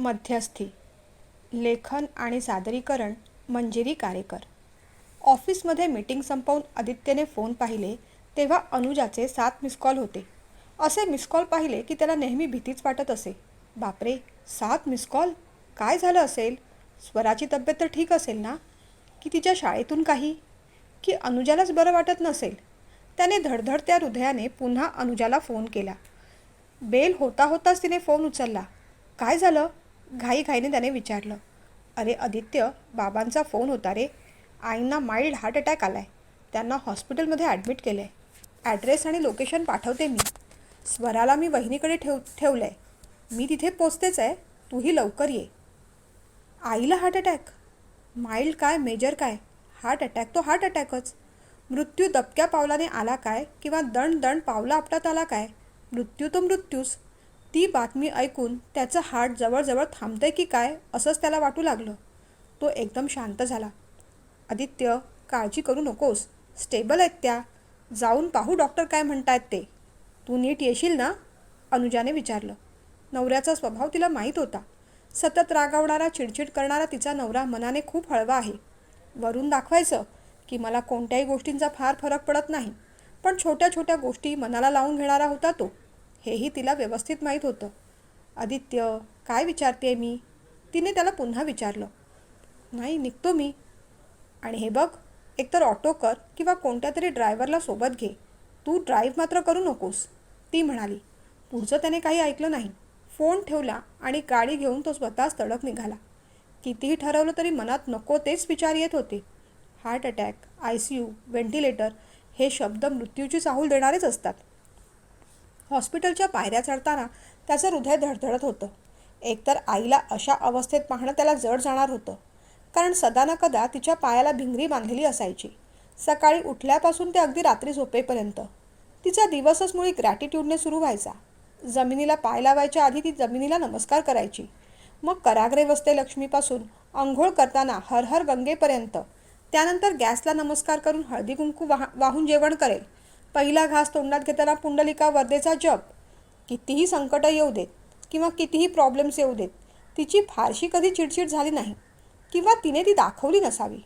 मध्यस्थी लेखन आणि सादरीकरण मंजिरी कारेकर ऑफिसमध्ये मीटिंग संपवून आदित्यने फोन पाहिले तेव्हा अनुजाचे सात मिसकॉल होते. असे मिसकॉल पाहिले की त्याला नेहमी भीतीच वाटत असे. बापरे सात मिसकॉल काय झालं असेल? स्वराची तब्येत तर ठीक असेल ना? की तिच्या शाळेतून काही? की अनुजालाच बरं वाटत नसेल? त्याने धडधडत्या हृदयाने पुन्हा अनुजाला फोन केला. बेल होता होताच तिने फोन उचलला. काय झालं? घाईघाईने त्याने विचारलं अरे आदित्य बाबांचा फोन होता रे. आईंना माइल्ड हार्ट अटॅक आला आहे त्यांना हॉस्पिटलमध्ये ॲडमिट केलं आहे ॲड्रेस आणि लोकेशन पाठवते मी. स्वराला मी वहिनीकडे ठेव ठेवलं आहे मी तिथे पोचतेच आहे. तूही लवकर ये. आईला हार्ट अटॅक माइल्ड काय? मेजर काय? हार्ट अटॅक तो हार्ट अटॅकच मृत्यू दबक्या पावलाने आला काय? किंवा दण दण पावला आपटात आला काय? मृत्यू तो मृत्यूच. ती बातमी ऐकून त्याचं हार्ट जवळजवळ थांबतंय की काय असंच त्याला वाटू लागलं. तो एकदम शांत झाला. आदित्य काळजी करू नकोस. स्टेबल आहेत त्या. जाऊन पाहू डॉक्टर काय म्हणतायत ते. तू नीट येशील ना? अनुजाने विचारलं. नवऱ्याचा स्वभाव तिला माहीत होता. सतत रागावणारा चिडचिड करणारा तिचा नवरा मनाने खूप हळवा आहे. वरून दाखवायचं की मला कोणत्याही गोष्टींचा फार फरक पडत नाही. पण छोट्या छोट्या गोष्टी मनाला लावून घेणारा होता तो. हेही तिला व्यवस्थित माहीत होतं. आदित्य काय विचारते मी? तिने त्याला पुन्हा विचारलं. नाही निघतो मी. आणि हे बघ एकतर ऑटो कर किंवा कोणत्या तरी ड्रायव्हरला सोबत घे. तू ड्राईव्ह मात्र करू नकोस. ती म्हणाली. पुढचं त्याने काही ऐकलं नाही. फोन ठेवला आणि गाडी घेऊन तो स्वतःच तडक निघाला. कितीही ठरवलं तरी मनात नको तेच विचार येत होते. Heart attack I C U ventilator हे शब्द मृत्यूची चाहूल देणारेच असतात. हॉस्पिटलच्या पायऱ्या चढताना त्याचं हृदय धडधडत होतं. एकतर आईला अशा अवस्थेत पाहणं त्याला जड जाणार होतं. कारण सदा न कदा तिच्या पायाला भिंगरी बांधलेली असायची. सकाळी उठल्यापासून ते अगदी रात्री झोपेपर्यंत. तिचा दिवसच मुळी ग्रॅटिट्यूडने सुरू व्हायचा. जमिनीला पाय लावायच्या आधी ती जमिनीला नमस्कार करायची. मग कराग्रे वसते लक्ष्मीपासून आंघोळ करताना हर हर गंगेपर्यंत. त्यानंतर गॅसला नमस्कार करून हळदी कुंकू वाह वाहून जेवण करेल. पहिला घास तोंडात घेताना पुंडलिका वर्देचा जप. कितीही संकटं येऊ देत किंवा कितीही प्रॉब्लेम्स येऊ देत तिची फारशी कधी चिडचिड झाली नाही किंवा तिने ती दाखवली नसावी.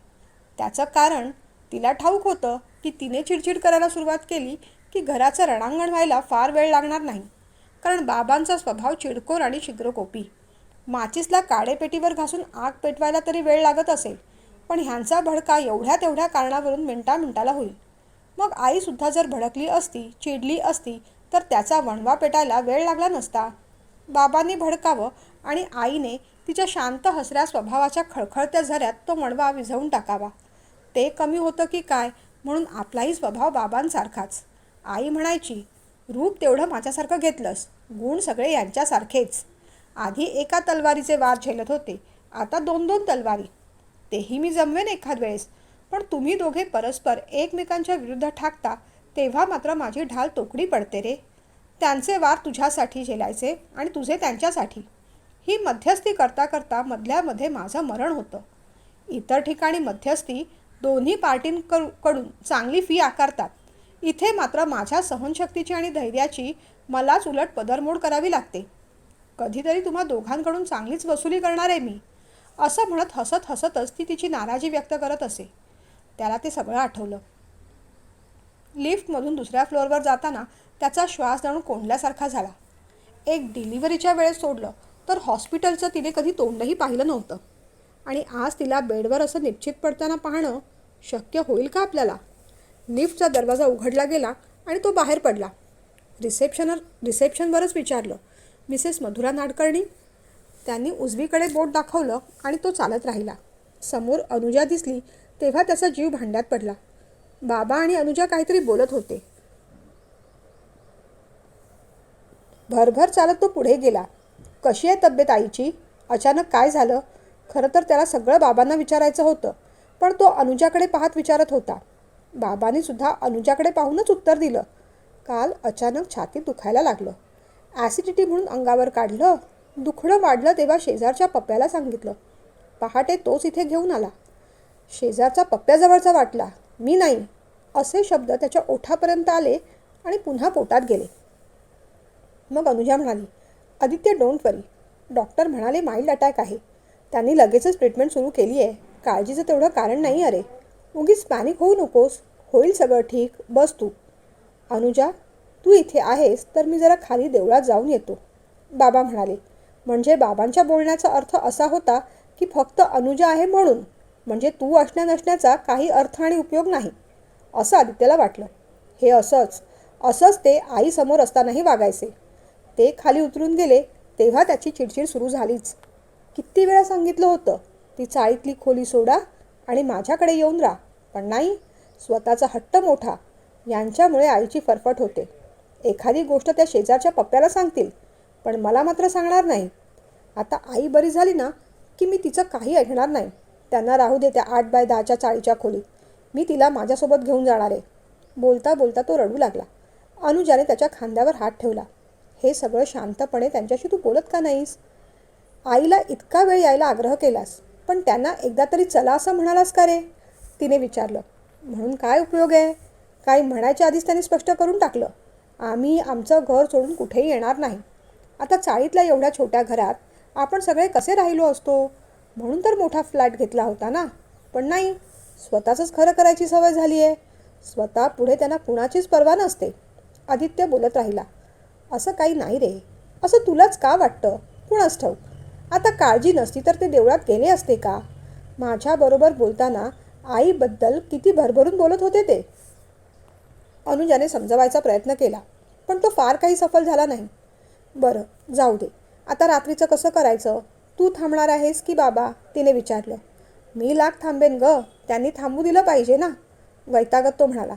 त्याचं कारण तिला ठाऊक होतं की तिने चिडचिड करायला सुरुवात केली की घराचं रणांगण व्हायला फार वेळ लागणार नाही. कारण बाबांचा स्वभाव चिडकोर आणि छिद्रकोपी. माचीसला काडेपेटीवर घासून आग पेटवायला तरी वेळ लागत असेल पण ह्यांचा भडका एवढ्या तेवढ्या कारणावरून मिनटा मिनटाला होईल. मग आईसुद्धा जर भडकली असती चिडली असती तर त्याचा वणवा पेटायला वेळ लागला नसता. बाबांनी भडकावं आणि आईने तिच्या शांत हसऱ्या स्वभावाच्या खळखळत्या झऱ्यात तो वणवा विझवून टाकावा. ते कमी होतं की काय म्हणून आपलाही स्वभाव बाबांसारखाच. आई म्हणायची रूप तेवढं माझ्यासारखं घेतलंस गुण सगळे यांच्यासारखेच. आधी एका तलवारीचे वार झेलत होते आता दोन दोन तलवारी. तेही मी जमवेन एखाद वेळेस पण तुम्ही दोघे परस्पर एकमेकांच्या विरुद्ध ठाकता तेव्हा मात्र माझी ढाल तोकडी पडते रे. त्यांचे वार तुझ्यासाठी झेलायचे आणि तुझे त्यांच्यासाठी. ही मध्यस्थी करता करता मधल्यामध्ये माझं मरण होतं. इतर ठिकाणी मध्यस्थी दोन्ही पार्टींकडून चांगली फी आकारतात. इथे मात्र माझ्या सहनशक्तीची आणि धैर्याची मलाच उलट पदरमोड करावी लागते. कधीतरी तुम्हा दोघांकडून चांगलीच वसुली करणार आहे मी. असं म्हणत हसत हसतच ती तिची नाराजी व्यक्त करत असे. त्याला ते सगळं आठवलं. लिफ्टमधून दुसऱ्या फ्लोअरवर जाताना त्याचा श्वास जाणून कोंडल्यासारखा झाला. एक डिलिव्हरीच्या वेळेस सोडलं तर हॉस्पिटलचं तिने कधी तोंडही पाहिलं नव्हतं. आणि आज तिला बेडवर असं निश्चित पडताना पाहणं शक्य होईल का आपल्याला? लिफ्टचा दरवाजा उघडला गेला आणि तो बाहेर पडला. रिसेप्शनर रिसेप्शनवरच विचारलं मिसेस मधुरा नाडकर्णी? त्यांनी उजवीकडे बोट दाखवलं आणि तो चालत राहिला. समोर अनुजा दिसली तेव्हा त्याचा जीव भांड्यात पडला. बाबा आणि अनुजा काहीतरी बोलत होते. भरभर चालत तो पुढे गेला. कशी आहे तब्येत आईची? अचानक काय झालं? खरं तर त्याला सगळं बाबांना विचारायचं होतं पण तो अनुजाकडे पाहत विचारत होता. बाबांनी सुद्धा अनुजाकडे पाहूनच उत्तर दिलं. काल अचानक छातीत दुखायला लागलं. ॲसिडिटी म्हणून अंगावर काढलं. दुखणं वाढलं तेव्हा शेजारच्या पप्प्याला सांगितलं. पहाटे तोच इथे घेऊन आला. शेजारचा पप्प्याजवळचा वाटला मी नाही असे शब्द त्याच्या ओठापर्यंत आले आणि पुन्हा पोटात गेले. मग अनुजा म्हणाली आदित्य डोंट वरी डॉक्टर म्हणाले माइल्ड अटॅक आहे. त्यांनी लगेचच ट्रीटमेंट सुरू केली आहे. काळजीचं तेवढं कारण नाही अरे. उगीच पॅनिक होऊ नकोस. होईल सगळं ठीक. बस तू. अनुजा तू इथे आहेस तर मी जरा खाली देवळात जाऊन येतो. बाबा म्हणाले म्हणजे बाबांच्या बोलण्याचा अर्थ असा होता की फक्त अनुजा आहे म्हणून? म्हणजे तू असण्या नसण्याचा काही अर्थ आणि उपयोग नाही असं आदित्यला वाटलं. हे असंच असंच ते आईसमोर असतानाही वागायचे. ते खाली उतरून गेले तेव्हा त्याची चिडचिड सुरू झालीच. किती वेळा सांगितलं होतं ती चाळीतली खोली सोडा आणि माझ्याकडे येऊन राहा. पण नाही स्वतःचा हट्ट मोठा यांच्यामुळे आईची फरफट होते. एखादी गोष्ट त्या शेजारच्या पप्प्याला सांगतील पण मला मात्र सांगणार नाही. आता आई बरी झाली ना की मी तिचं काही ऐकणार नाही. त्यांना राहू दे त्या आठ बाय दहाच्या चाळीच्या खोलीत. मी तिला माझ्यासोबत घेऊन जाणार आहे. बोलता बोलता तो रडू लागला. अनुजाने त्याच्या खांद्यावर हात ठेवला. हे सगळं शांतपणे त्यांच्याशी तू बोलत का नाहीस? आईला इतका वेळ यायला आग्रह केलास पण त्यांना एकदा तरी चला असं म्हणालास का रे? तिने विचारलं. म्हणून काय उपयोग आहे? काही म्हणायच्या आधीच त्यांनी स्पष्ट करून टाकलं. आम्ही आमचं घर सोडून कुठेही येणार नाही. आता चाळीतल्या एवढ्या छोट्या घरात आपण सगळे कसे राहिलो असतो? म्हणून तर मोठा फ्लॅट घेतला होता ना. पण नाही स्वतःचंच खरं करायची सवय झाली आहे स्वतः पुढे त्यांना कुणाचीच पर्वा नसते. आदित्य बोलत राहिला असं काही नाही रे. असं तुलाच का वाटतं? कुणाच ठाऊक? आता काळजी नसती तर ते देवळात गेले असते का? माझ्याबरोबर बोलताना आईबद्दल किती भरभरून बोलत होते ते. अनुजाने समजवायचा प्रयत्न केला पण तो फार काही सफल झाला नाही. बरं जाऊ दे. आता रात्रीचं कसं करायचं? तू थांबणार आहेस की बाबा? तिने विचारलं. मी लाख थांबेन ग त्यांनी थांबू दिलं पाहिजे ना? वैतागत तो म्हणाला.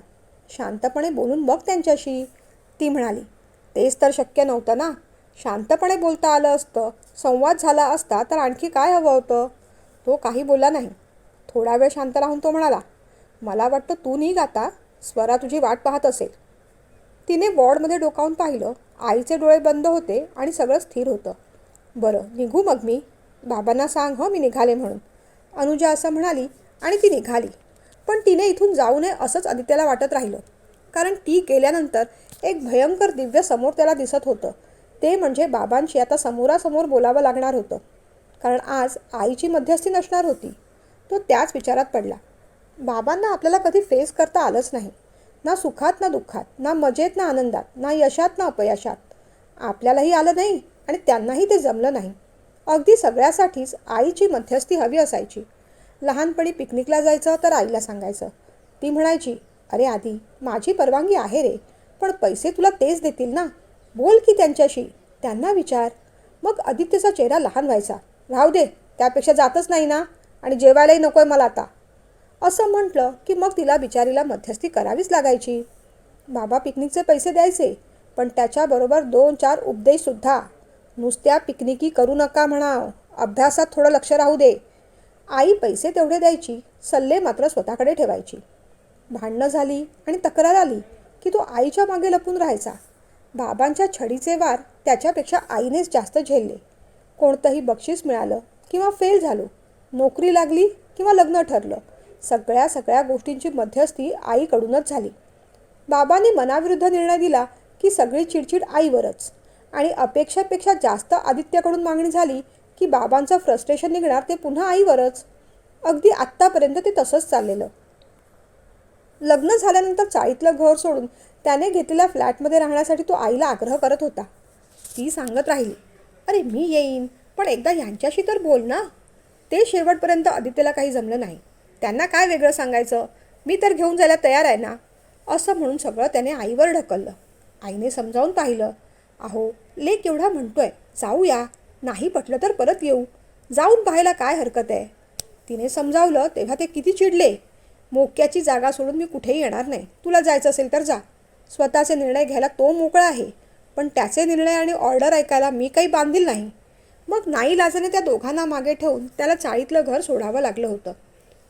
शांतपणे बोलून बघ त्यांच्याशी. ती म्हणाली तेच तर शक्य नव्हतं ना? शांतपणे बोलता आलं असतं संवाद झाला असता तर आणखी काय हवं होतं? तो काही बोलला नाही. थोडा वेळ शांत राहून तो म्हणाला मला वाटतं तू निघ आता स्वरा तुझी वाट पाहत असेल. तिने वॉर्डमध्ये डोकावून पाहिलं. आईचे डोळे बंद होते आणि सगळं स्थिर होतं. बरं निघू मग मी. बाबांना सांग हं मी निघाले म्हणून. अनुजा असं म्हणाली आणि ती निघाली. पण तिने इथून जाऊ नये असंच आदित्याला वाटत राहिलं. कारण ती गेल्यानंतर एक भयंकर दिव्य समोर त्याला दिसत होतं. ते म्हणजे बाबांशी आता समोरासमोर बोलावं लागणार होतं. कारण आज आईची मध्यस्थी नसणार होती. तो त्याच विचारात पडला. बाबांना आपल्याला कधी फेस करता आलंच नाही. ना सुखात ना दुःखात ना मजेत ना आनंदात ना यशात ना अपयशात. आपल्यालाही आलं नाही. आणि त्यांनाही ते जमलं नाही. अगदी सगळ्यासाठीच आईची मध्यस्थी हवी असायची. लहानपणी पिकनिकला जायचं तर आईला सांगायचं. ती म्हणायची अरे आधी माझी परवानगी आहे रे पण पैसे तुला तेच देतील ना? बोल की त्यांच्याशी त्यांना विचार. मग आदित्यचा चेहरा लहान व्हायचा. राहू दे त्यापेक्षा जातच नाही ना आणि जेवायलाही नको आहे मला आता. असं म्हटलं की मग तिला बिचारीला मध्यस्थी करावीच लागायची. बाबा पिकनिकचे पैसे द्यायचे पण त्याच्याबरोबर दोन चार उपदेशसुद्धा नुसत्या पिकनिकी करू नका म्हणा अभ्यासात थोडं लक्ष राहू दे. आई पैसे तेवढे द्यायची सल्ले मात्र स्वतःकडे ठेवायची. भांडणं झाली आणि तक्रार आली की तो आईच्या मागे लपून राहायचा. बाबांच्या छडीचे वार त्याच्यापेक्षा आईनेच जास्त झेलले. कोणतंही बक्षीस मिळालं किंवा फेल झालो नोकरी लागली किंवा लग्न ठरलं सगळ्या सगळ्या गोष्टींची मध्यस्थी आईकडूनच झाली. बाबांनी मनाविरुद्ध निर्णय दिला की सगळी चिडचिड आईवरच. आणि अपेक्षापेक्षा जास्त आदित्यकडून मागणी झाली की बाबांचं फ्रस्ट्रेशन निघणार ते पुन्हा आईवरच. अगदी आत्तापर्यंत ते तसंच चाललेलं. लग्न झाल्यानंतर चाळीतलं घर सोडून त्याने घेतलेल्या फ्लॅटमध्ये राहण्यासाठी तो आईला आग्रह करत होता. ती सांगत राहिली अरे मी येईन पण एकदा यांच्याशी तर बोल ना. ते शेवटपर्यंत आदित्यला काही जमलं नाही. त्यांना काय वेगळं सांगायचं? मी तर घेऊन जायला तयार आहे ना. असं म्हणून सगळं त्याने आईवर ढकललं. आईने समजावून पाहिलं अहो लेक एवढा म्हणतोय. जाऊया. नाही पटलं तर परत येऊ. जाऊन पाहायला काय हरकत आहे? तिने समजावलं तेव्हा ते किती चिडले. मोक्याची जागा सोडून मी कुठेही येणार नाही. तुला जायचं असेल तर जा. स्वतःचे निर्णय घ्यायला तो मोकळा आहे. पण त्याचे निर्णय आणि ऑर्डर ऐकायला मी काही बांधील नाही. मग नाही लाजाने त्या दोघांना मागे ठेवून त्याला चाळीतलं घर सोडावं लागलं होतं.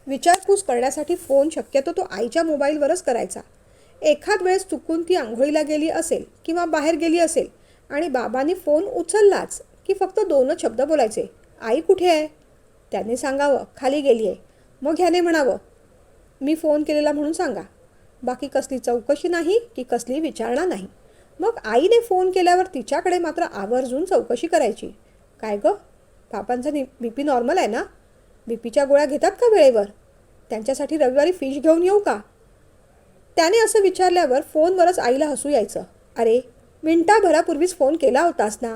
विचारपूस करण्यासाठी फोन शक्यतो तो आईच्या मोबाईलवरच करायचा. एखाद वेळेस चुकून ती आंघोळीला गेली असेल किंवा बाहेर गेली असेल आणि बाबांनी फोन उचललाच की फक्त दोनच शब्द बोलायचे. आई कुठे आहे? त्याने सांगावं खाली गेली आहे मग ह्याने म्हणावं. मी फोन केलेला म्हणून सांगा. बाकी कसली चौकशी नाही की कसली विचारणा नाही. मग आईने फोन केल्यावर तिच्याकडे मात्र आवर्जून चौकशी करायची. काय गं? बाबांचा नि बी पी नॉर्मल आहे ना? बी पीच्या गोळ्या घेतात का वेळेवर? त्यांच्यासाठी रविवारी फिश घेऊन येऊ का? त्याने असं विचारल्यावर फोनवरच आईला हसू यायचं. अरे मिनटाभरापूर्वीच फोन केला होतास ना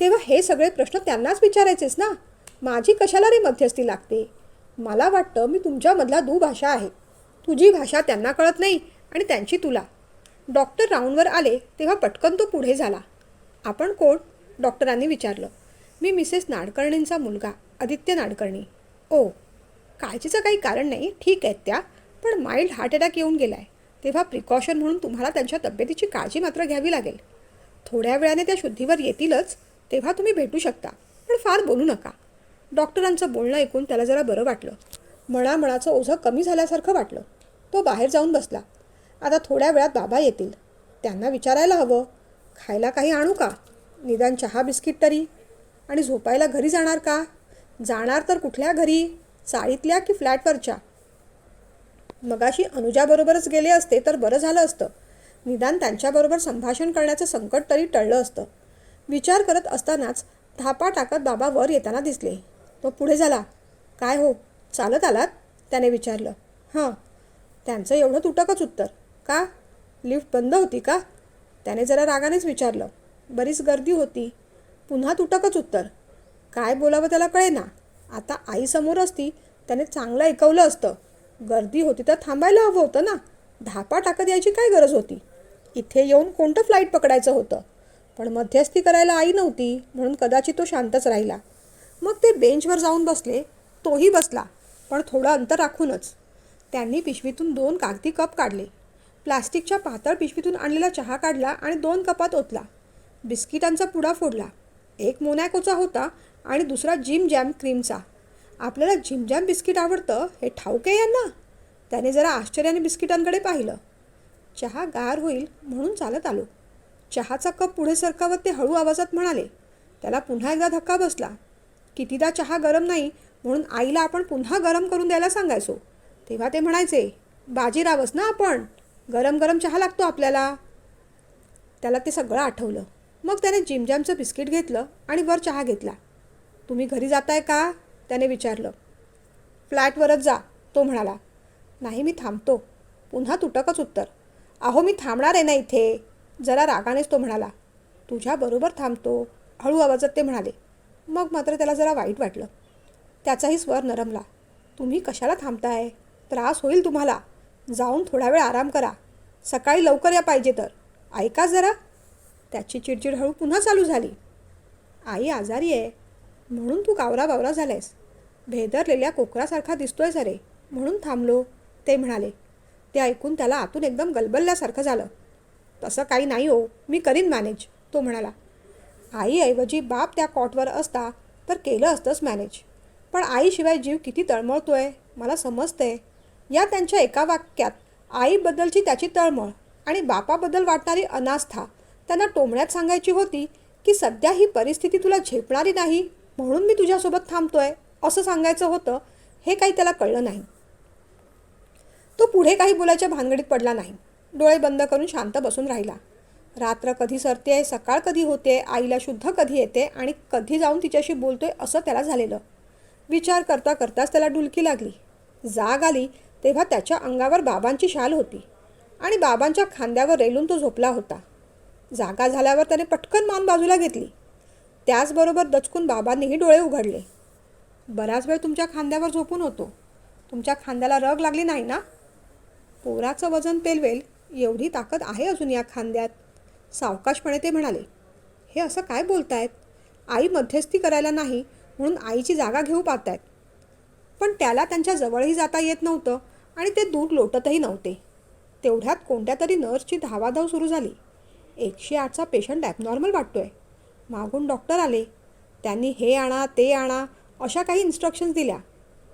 तेव्हा हे सगळे प्रश्न त्यांनाच विचारायचेस ना? माझी कशाला रे मध्यस्थी लागते? मला वाटतं मी तुमच्यामधला दुभाषा आहे. तुझी भाषा त्यांना कळत नाही आणि त्यांची तुला. डॉक्टर राऊंडवर आले तेव्हा पटकन तो पुढे झाला. आपण कोण? डॉक्टरांनी विचारलं. मी मिसेस नाडकर्णींचा मुलगा आदित्य नाडकर्णी. ओ काळजीचं काही कारण नाही. ठीक आहेत त्या पण माइल्ड हार्ट अटॅक येऊन गेला आहे तेव्हा प्रिकॉशन म्हणून तुम्हाला त्यांच्या तब्येतीची काळजी मात्र घ्यावी लागेल. थोड्या वेळाने त्या शुद्धीवर येतीलच तेव्हा तुम्ही भेटू शकता. पण फार बोलू नका. डॉक्टरांचं बोलणं ऐकून त्याला जरा बरं वाटलं. मनामनाचं ओझं कमी झाल्यासारखं वाटलं. तो बाहेर जाऊन बसला. आता थोड्या वेळात बाबा येतील. त्यांना विचारायला हवं. खायला काही आणू का? निदान चहा बिस्किट तरी. आणि झोपायला घरी जाणार का? जाणार तर कुठल्या घरी? चाळीतल्या की फ्लॅटवरच्या? मगाशी अनुजाबरोबरच गेले असते तर बरं झालं असतं. निदान त्यांच्याबरोबर संभाषण करण्याचं संकट तरी टळलं असतं. विचार करत असतानाच धापा टाकत बाबा वर येताना दिसले. तो पुढे झाला. काय हो? चालत आलात? त्याने विचारलं. हां. त्यांचं एवढं तुटकच उत्तर. का? लिफ्ट बंद होती का? त्याने जरा रागानेच विचारलं. बरीच गर्दी होती. पुन्हा तुटकच उत्तर. काय बोलावं त्याला कळेना. आता आईसमोर असती त्याने चांगलं ऐकवलं असतं. गर्दी होती तर थांबायला हवं होतं ना. धापा टाकत यायची काय गरज होती? इथे येऊन कोणतं फ्लाईट पकडायचं होतं? पण मध्यस्थी करायला आई नव्हती म्हणून कदाचित तो शांतच राहिला. मग ते बेंचवर जाऊन बसले तोही बसला पण थोडं अंतर राखूनच. त्यांनी पिशवीतून दोन कागदी कप काढले. प्लास्टिकच्या पातळ पिशवीतून आणलेला चहा काढला आणि दोन कपात ओतला. बिस्किटांचा पुडा फोडला. एक मोनॅकोचा होता आणि दुसरा जिम जॅम क्रीमचा. आपल्याला जिम जॅम बिस्किट आवडतं हे ठाऊक आहे यांना? त्याने जरा आश्चर्याने बिस्किटांकडे पाहिलं. चहा गार होईल म्हणून चालत आलो. चहाचा कप पुढे सरकावत ते हळू आवाजात म्हणाले त्याला पुन्हा एकदा धक्का बसला. कितीदा चहा गरम नाही म्हणून आईला आपण पुन्हा गरम करून द्यायला सांगायचो. तेव्हा ते म्हणायचे बाजीरावच ना आपण? गरम गरम चहा लागतो आपल्याला. त्याला ते सगळं आठवलं. मग त्याने जिमजॅमचं बिस्किट घेतलं आणि वर चहा घेतला. तुम्ही घरी जाताय का? त्याने विचारलं. फ्लॅटवरच जा तो म्हणाला. नाही मी थांबतो. पुन्हा तुटकच उत्तर. अहो मी थांबणार आहे ना इथे. जरा रागानेच तो म्हणाला तुझ्याबरोबर थांबतो. हळू आवाजात ते म्हणाले. मग मात्र त्याला जरा वाईट वाटलं. त्याचाही स्वर नरमला. तुम्ही कशाला थांबताय? त्रास होईल तुम्हाला. जाऊन थोडा वेळ आराम करा. सकाळी लवकर या पाहिजे तर. ऐका जरा. त्याची चिडचिड हळू पुन्हा चालू झाली. आई आजारी आहे. म्हणून तू कावरा बावरा झालायस. भेदरलेल्या कोकरासारखा दिसतोय सरे. म्हणून थांबलो. ते म्हणाले. ते ऐकून त्याला आतून एकदम गलबलल्यासारखं झालं. तसं काही नाही हो मी करीन मॅनेज तो म्हणाला. आईऐवजी बाप त्या कॉटवर असता तर केलं असतंच मॅनेज. पण आईशिवाय जीव किती तळमळतोय मला समजतंय. या त्यांच्या एका वाक्यात आईबद्दलची त्याची तळमळ आणि बापाबद्दल वाटणारी अनास्था त्यांना टोमण्यात सांगायची होती की सध्या ही परिस्थिती तुला झेपणारी नाही म्हणून मी तुझ्यासोबत थांबतोय असं सांगायचं होतं हे काही त्याला कळलं नाही. तो पुढे काही बोलायच्या भानगडीत पडला नाही. डोळे बंद करून शांत बसून राहिला. रात्र कधी सरते सकाळ कधी होते आईला शुद्ध कधी येते आणि कधी जाऊन तिच्याशी बोलतोय असं त्याला झालेलं. विचार करता करताच त्याला डुलकी लागली. जाग आली तेव्हा त्याच्या अंगावर बाबांची शाल होती आणि बाबांच्या खांद्यावर रेलून तो झोपला होता. जागा झाल्यावर त्याने पटकन मान बाजूला घेतली. त्याचबरोबर दचकून बाबांनीही डोळे उघडले. बराच वेळ तुमच्या खांद्यावर झोपून होतो. तुमच्या खांद्याला रग लागली नाही ना? पोराचं वजन पेलवेल एवढी ताकद आहे अजून या खांद्यात. सावकाशपणे ते म्हणाले हे असं काय बोलतायत? आई मध्यस्थी करायला नाही म्हणून आईची जागा घेऊ पाहतायत पण त्याला त्यांच्या जवळही जाता येत नव्हतं आणि ते दूर लोटतही नव्हते. तेवढ्यात कोणत्या तरी नर्सची धावाधाव सुरू झाली. एकशे आठचा पेशंट ॲबनॉर्मल वाटतोय. मागून डॉक्टर आले. त्यांनी हे आणा ते आणा अशा काही इन्स्ट्रक्शन्स दिल्या.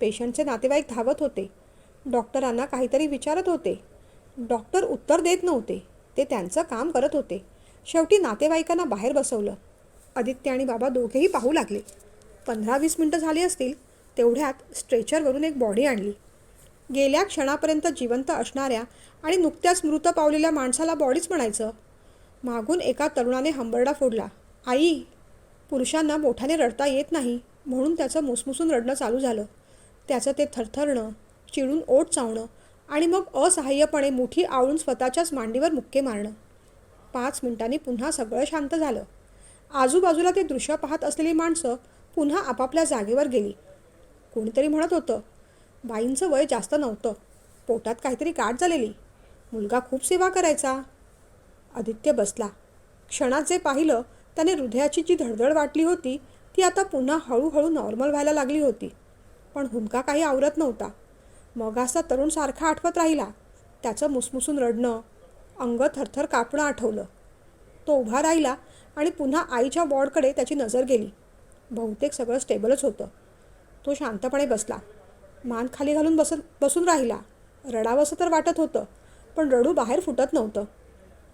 पेशंटचे नातेवाईक धावत होते. डॉक्टरांना काहीतरी विचारत होते. डॉक्टर उत्तर देत नव्हते. ते त्यांचं काम करत होते. शेवटी नातेवाईकांना बाहेर बसवलं. आदित्य आणि बाबा दोघेही पाहू लागले. पंधरा वीस मिनटं झाली असतील तेवढ्यात स्ट्रेचरवरून एक बॉडी आणली. गेल्या क्षणापर्यंत जिवंत असणाऱ्या आणि नुकत्याच मृत पावलेल्या माणसाला बॉडीच म्हणायचं. मागून एका तरुणाने हंबरडा फोडला. आई पुरुषांना मोठ्याने रडता येत नाही म्हणून त्याचं मुसमुसून रडणं चालू झालं. त्याचं ते थरथरणं चिडून ओट चावणं आणि मग असहाय्यपणे मुठी आवळून स्वतःच्याच मांडीवर मुक्के मारणं. पाच मिनिटांनी पुन्हा सगळं शांत झालं. आजूबाजूला ते दृश्य पाहत असलेली माणसं पुन्हा आपापल्या जागेवर गेली. कोणीतरी म्हणत होतं बाईंचं वय जास्त नव्हतं. पोटात काहीतरी गाठ झालेली. मुलगा खूप सेवा करायचा. आदित्य बसला. क्षणात जे पाहिलं त्याने हृदयाची जी धडधड वाटली होती ती आता पुन्हा हळूहळू नॉर्मल व्हायला लागली होती. पण हुंका काही आवरत नव्हता. मगाचा तरुण सारखा आठवत राहिला. त्याचं मुसमुसून रडणं अंग थरथर कापणं आठवलं. तो उभा राहिला आणि पुन्हा आईच्या बॉर्डकडे त्याची नजर गेली. बहुतेक सगळं स्टेबलच होतं. तो शांतपणे बसला. मान खाली घालून बसत बसून राहिला. रडावंसं तर वाटत होतं पण रडू बाहेर फुटत नव्हतं.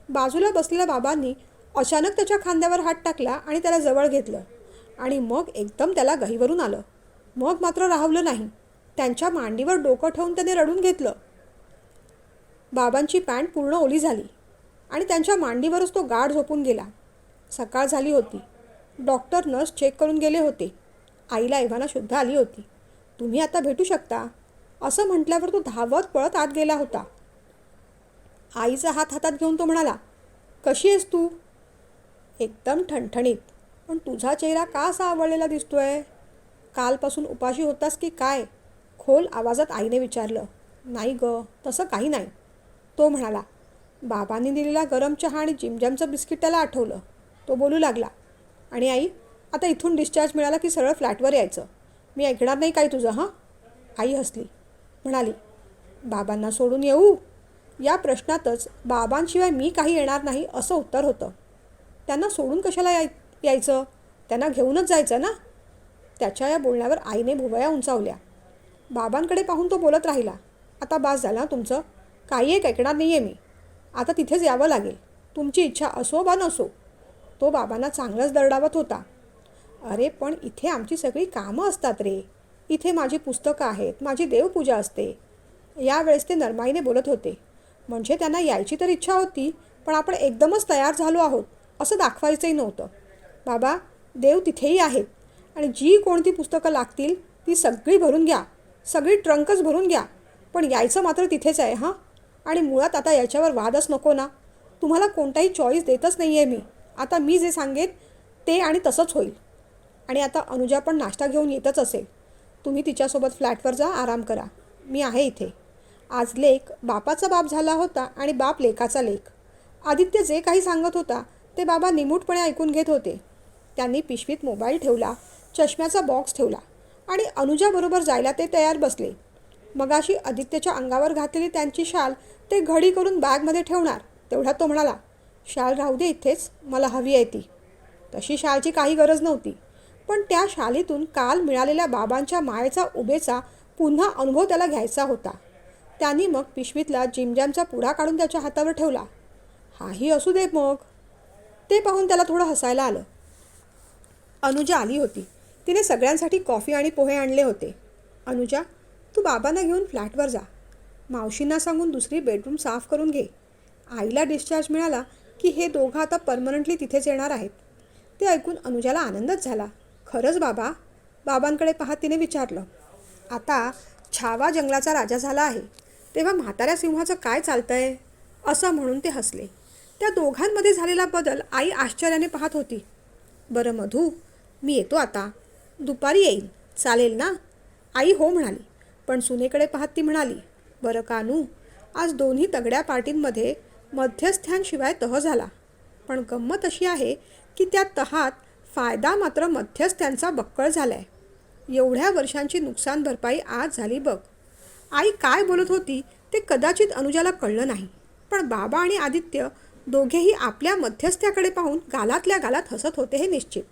बाजूला बसलेल्या बाबांनी अचानक त्याच्या खांद्यावर हात टाकला आणि त्याला जवळ घेतलं आणि मग एकदम त्याला गहीवरून आलं. मग मात्र राहवलं नाही. त्यांच्या मांडीवर डोकं ठेवून त्याने रडून घेतलं. बाबांची पॅन्ट पूर्ण ओली झाली आणि त्यांच्या मांडीवरच तो गाढ झोपून गेला. सकाळ झाली होती. डॉक्टर नर्स चेक करून गेले होते. आईला एव्हाना शुद्ध आली होती. तुम्ही आता भेटू शकता? असं म्हटल्यावर तो धावत पळत आत गेला होता. आईचा हात हातात घेऊन तो म्हणाला कशी आहेस तू? एकदम ठणठणीत. पण तुझा चेहरा का असा आवडलेला दिसतोय? कालपासून उपाशी होतास की काय? खोल आवाजात आईने विचारलं नाही ग तसं काही नाही. तो म्हणाला बाबांनी दिलेला गरम चहा आणि जिमजॅमचं बिस्किट त्याला आठवलं. तो बोलू लागला आणि आई आता इथून डिस्चार्ज मिळाला की सरळ फ्लॅटवर यायचं. मी ऐकणार नाही काय तुझं हां? आई हसली म्हणाली बाबांना सोडून येऊ? या प्रश्नातच बाबांशिवाय मी काही येणार नाही असं उत्तर होतं. त्यांना सोडून कशाला याय यायचं? त्यांना घेऊनच जायचं ना? त्याच्या या बोलण्यावर आईने भुवया उंचावल्या. बाबांकडे पाहून तो बोलत राहिला आता बास झाला तुमचं. काही एक ऐकणार नाही आहे मी. आता तिथेच यावं लागेल. तुमची इच्छा असो बा नसो. तो बाबांना चांगलंच दरडावत होता. अरे पण इथे आमची सगळी कामं असतात रे. इथे माझी पुस्तकं आहेत माझी देवपूजा असते. यावेळेस ते नरमाईने बोलत होते. म्हणजे त्यांना यायची तर इच्छा होती पण आपण एकदमच तयार झालो आहोत असं दाखवायचंही नव्हतं. बाबा देव तिथेही आहेत आणि जी कोणती पुस्तकं लागतील ती सगळी भरून घ्या. सगळी ट्रंकच भरून घ्या. पण यायचं मात्र तिथेच आहे हां? आणि मुळात आता याच्यावर वादच नको ना. तुम्हाला कोणताही चॉईस देतच नाही आहे मी. आता मी जे सांगेन ते आणि तसंच होईल. आणि आता अनुजा पण नाश्ता घेऊन येतच असेल. तुम्ही तिच्यासोबत फ्लॅटवर जा आराम करा. मी आहे इथे. आज लेख बापाचा बाप झाला होता आणि बाप लेखाचा लेख. आदित्य जे काही सांगत होता ते बाबा निमूटपणे ऐकून घेत होते. त्यांनी पिशवीत मोबाईल ठेवला चष्म्याचा बॉक्स ठेवला. आणि अनुजाबरोबर जायला ते तयार बसले. मगाशी आदित्यच्या अंगावर घातलेली त्यांची शाल ते घडी करून बॅगमध्ये ठेवणार तेवढा तो म्हणाला शाल राहू दे इथेच मला हवी आहे ती. तशी शालची काही गरज नव्हती. पण त्या शालीतून काल मिळालेल्या बाबांच्या मायेचा उभेचा पुन्हा अनुभव त्याला घ्यायचा होता. त्यांनी मग पिशवीतला जिमजॅमचा पुडा काढून त्याच्या हातावर ठेवला. हाही असू दे मग. ते पाहून त्याला थोडं हसायला आलं. अनुजा आली होती. तिने सगळ्यांसाठी कॉफी आणि पोहे आणले होते. अनुजा तू बाबांना घेऊन फ्लॅटवर जा. मावशींना सांगून दुसरी बेडरूम साफ करून घे. आईला डिस्चार्ज मिळाला की हे दोघं आता परमनंटली तिथेच येणार आहेत. ते ऐकून अनुजाला आनंदच झाला. खरंच बाबा? बाबांकडे पाहत तिने विचारलं. आता छावा जंगलाचा राजा झाला आहे. तेव्हा म्हाताऱ्या सिंहाचं काय चालतंय? असं म्हणून ते हसले. त्या दोघांमध्ये झालेला बदल आई आश्चर्याने पाहत होती. बरं मधू मी येतो आता. दुपारी येईल. चालेल ना? आई हो म्हणाली. पण सुनेकडे पाहत ती म्हणाली बरं कानू आज दोन्ही तगड्या पार्टींमध्ये मध्यस्थ्यांशिवाय तह झाला. पण गंमत अशी आहे की त्या तहात फायदा मात्र मध्यस्थ्यांचा बक्कळ झाला आहे एवढ्या वर्षांची नुकसान भरपाई आज झाली बघ. आई काय बोलत होती ते कदाचित अनुजाला कळलं नाही. पण बाबा आणि आदित्य दोघेही आपल्या मध्यस्थ्याकडे पाहून गालातल्या गालात हसत होते हे निश्चित.